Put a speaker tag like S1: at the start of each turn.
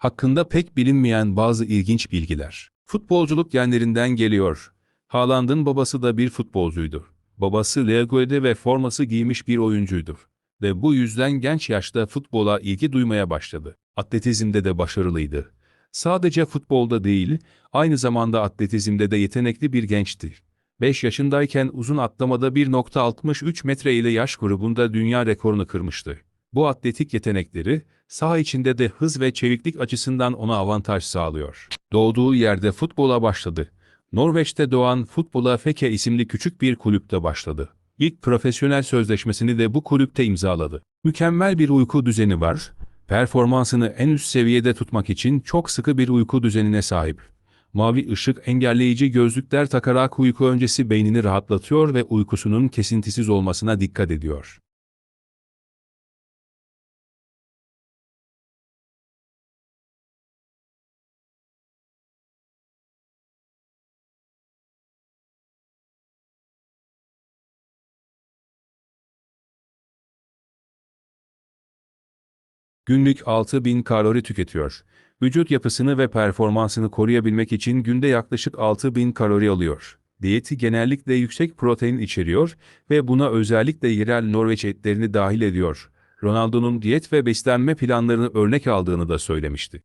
S1: Hakkında pek bilinmeyen bazı ilginç bilgiler. Futbolculuk genlerinden geliyor. Haaland'ın babası da bir futbolcuydu. Babası League'de ve forması giymiş bir oyuncuydu. Ve bu yüzden genç yaşta futbola ilgi duymaya başladı. Atletizmde de başarılıydı. Sadece futbolda değil, aynı zamanda atletizmde de yetenekli bir gençti. 5 yaşındayken uzun atlamada 1.63 metre ile yaş grubunda dünya rekorunu kırmıştı. Bu atletik yetenekleri, saha içinde de hız ve çeviklik açısından ona avantaj sağlıyor. Doğduğu yerde futbola başladı. Norveç'te doğan futbola Feke isimli küçük bir kulüpte başladı. İlk profesyonel sözleşmesini de bu kulüpte imzaladı. Mükemmel bir uyku düzeni var. Performansını en üst seviyede tutmak için çok sıkı bir uyku düzenine sahip. Mavi ışık engelleyici gözlükler takarak uyku öncesi beynini rahatlatıyor ve uykusunun kesintisiz olmasına dikkat ediyor. Günlük 6000 kalori tüketiyor. Vücut yapısını ve performansını koruyabilmek için günde yaklaşık 6000 kalori alıyor. Diyeti genellikle yüksek protein içeriyor ve buna özellikle yerel Norveç etlerini dahil ediyor. Ronaldo'nun diyet ve beslenme planlarını örnek aldığını da söylemişti.